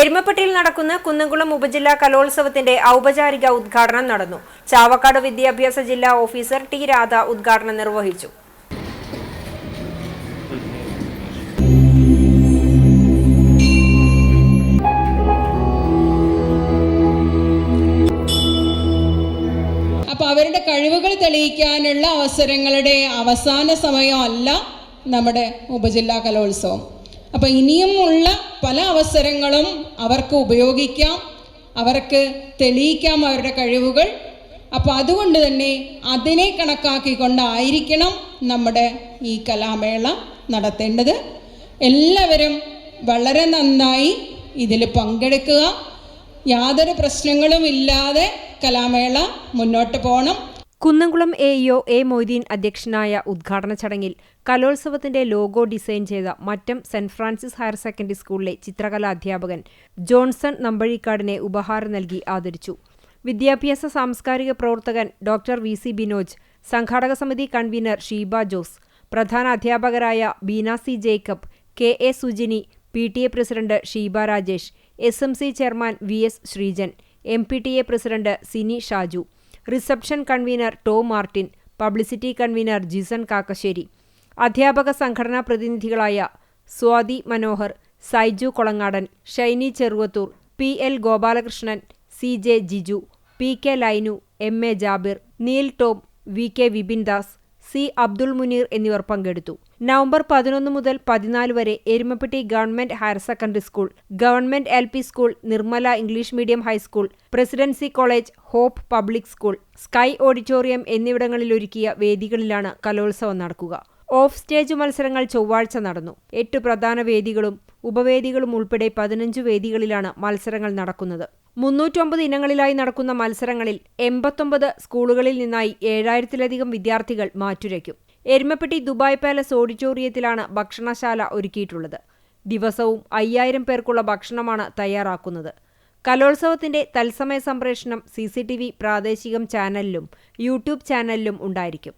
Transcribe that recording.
എരുമപ്പെട്ടിയിൽ നടക്കുന്ന കുന്നംകുളം ഉപജില്ലാ കലോത്സവത്തിന്റെ ഔപചാരിക ഉദ്ഘാടനം നടന്നു. ചാവക്കാട് വിദ്യാഭ്യാസ ജില്ലാ ഓഫീസർ ടി രാധ ഉദ്ഘാടനം നിർവഹിച്ചു. അവരുടെ കഴിവുകൾ തെളിയിക്കാനുള്ള അവസരങ്ങളുടെ അവസാന സമയമല്ല നമ്മുടെ ഉപജില്ലാ കലോത്സവം. അപ്പോൾ ഇനിയും ഉള്ള പല അവസരങ്ങളും അവർക്ക് ഉപയോഗിക്കാം അവർക്ക് തെളിയിക്കാം അവരുടെ കഴിവുകൾ. അപ്പോൾ അതുകൊണ്ട് തന്നെ അതിനെ കണക്കാക്കിക്കൊണ്ടായിരിക്കണം നമ്മുടെ ഈ കലാമേള നടത്തേണ്ടത്. എല്ലാവരും വളരെ നന്നായി ഇതിൽ പങ്കെടുക്കുക. യാതൊരു പ്രശ്നങ്ങളും ഇല്ലാതെ കലാമേള മുന്നോട്ട് പോകണം Kunnamkulam A E O A Moideen അധ്യക്ഷനായ ഉദ്ഘാടന ചടങ്ങിൽ കലോത്സവത്തിന്റെ ലോഗോ ഡിസൈൻ ചെയ്ത Mattam saint Francis higher secondary സ്കൂളിലെ ചിത്രകലാ അധ്യാപകൻ ജോൺസൺ നമ്പഴിക്കാടിനെ ഉപഹാരം നൽകി ആദരിച്ചു. വിദ്യാഭ്യാസ സാംസ്കാരിക പ്രവർത്തകൻ ഡോക്ടർ വി. സി. ബിനോജ് സംഘാടക സമിതി കൺവീനർ ഷീബ ജോസ് പ്രധാന അധ്യാപകരായ Beena C. Jacob K. A. Sujini P. T. A president Sheeba Rajesh S. M. C. Chairman V. S. Sreejan M. P. T. A president Sini Shaju reception convener Tom Martin publicity convener Jison Kakkassery അധ്യാപക സംഘടനാ പ്രതിനിധികളായ Swathi Manohar Saiju Kolangadan Shiny Cheruvathur P L Gopalakrishnan C J Jiju P K Lainu M A Jabir Neel Tom V K Vipin Das C Abdul Muneer എന്നിവർ പങ്കെടുത്തു. November പതിനൊന്ന് മുതൽ പതിനാല് വരെ Erumapetty government higher secondary school government L P school Nirmala English medium high school presidency college hope public school sky auditorium എന്നിവിടങ്ങളിൽ ഒരുക്കിയ വേദികളിലാണ് കലോത്സവം നടക്കുക. ഓഫ് സ്റ്റേജ് മത്സരങ്ങൾ ചൊവ്വാഴ്ച നടന്നു. എട്ട് പ്രധാന വേദികളും ഉപവേദികളും ഉൾപ്പെടെ പതിനഞ്ച് വേദികളിലാണ് മത്സരങ്ങൾ നടക്കുന്നത്. മുന്നൂറ്റൊമ്പത് ഇനങ്ങളിലായി നടക്കുന്ന മത്സരങ്ങളിൽ എൺപത്തൊമ്പത് സ്കൂളുകളിൽ നിന്നായി ഏഴായിരത്തിലധികം വിദ്യാർത്ഥികൾ മാറ്റുരയ്ക്കും. എരുമപ്പെട്ടി ദുബായ് പാലസ് ഓഡിറ്റോറിയത്തിലാണ് ഭക്ഷണശാല ഒരുക്കിയിട്ടുള്ളത്. ദിവസവും അയ്യായിരം പേർക്കുള്ള ഭക്ഷണമാണ് തയ്യാറാക്കുന്നത്. കലോത്സവത്തിന്റെ തത്സമയ സംപ്രേഷണം സി പ്രാദേശികം ചാനലിലും യൂട്യൂബ് ചാനലിലും ഉണ്ടായിരിക്കും.